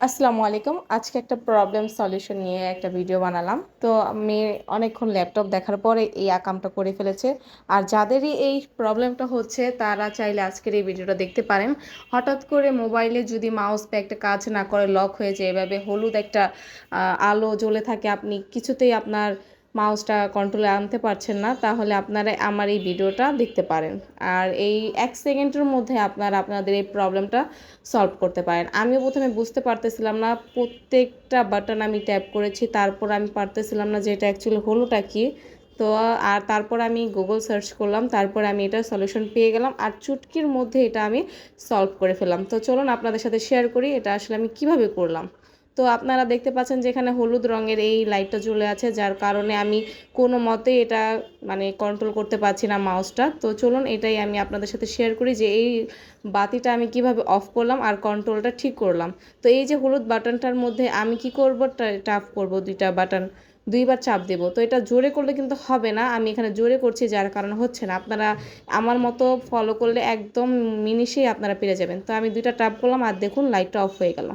আসসালামু আলাইকুম। আজকে একটা প্রবলেম সলিউশন নিয়ে একটা ভিডিও বানালাম। তো আমি অনেকক্ষণ ল্যাপটপ দেখার পরে এই আকামটা করে ফেলেছে। আর যাদেরই এই প্রবলেমটা হচ্ছে, তারা চাইলে আজকের এই ভিডিওটা দেখতে পারেন। হঠাৎ করে মোবাইলে যদি মাউস প্যাকটা কাজ না করে লক হয়ে যায়, এভাবে হলুদ একটা আলো জ্বলে থাকে, আপনি কিছুতেই আপনার মাউসটা কন্ট্রোলে আনতে পারছেন না, তাহলে আপনারা আমার এই ভিডিওটা দেখতে পারেন। আর এই এক সেকেন্ডের মধ্যে আপনারা আপনাদের এই প্রবলেমটা সলভ করতে পারেন। আমিও প্রথমে বুঝতে পারতেছিলাম না, প্রত্যেকটা বাটন আমি ট্যাপ করেছি, তারপর আমি পারতেছিলাম না যে এটা অ্যাকচুয়ালি হলোটা কি। তো, আর তারপর আমি গুগল সার্চ করলাম, তারপর আমি এটা সলিউশন পেয়ে গেলাম, আর চুটকির মধ্যে এটা আমি সলভ করে ফেলাম তো চলুন আপনাদের সাথে শেয়ার করি, এটা আসলে আমি কীভাবে করলাম। তো আপনারা দেখতে পাচ্ছেন যে এখানে হলুদ রঙের এই লাইটটা জ্বলে আছে, যার কারণে আমি কোনো মতে এটা মানে কন্ট্রোল করতে পারছি না মাউসটা তো চলুন, এটাই আমি আপনাদের সাথে শেয়ার করি যে এই বাতিটা আমি কীভাবে অফ করলাম আর কন্ট্রোলটা ঠিক করলাম। তো এই যে হলুদ বাটনটার মধ্যে আমি কি করব? টাফ করব দুইটা বাটন দুইবার চাপ দেব। তো এটা জোরে করলে কিন্তু হবে না, আমি এখানে জোরে করছি, যার কারণে হচ্ছে না। আপনারা আমার মতো ফলো করলে একদম মিনিশেই আপনারা পেরে যাবেন। তো আমি দুইটা টাপ করলাম আর দেখুন লাইটটা অফ হয়ে গেল।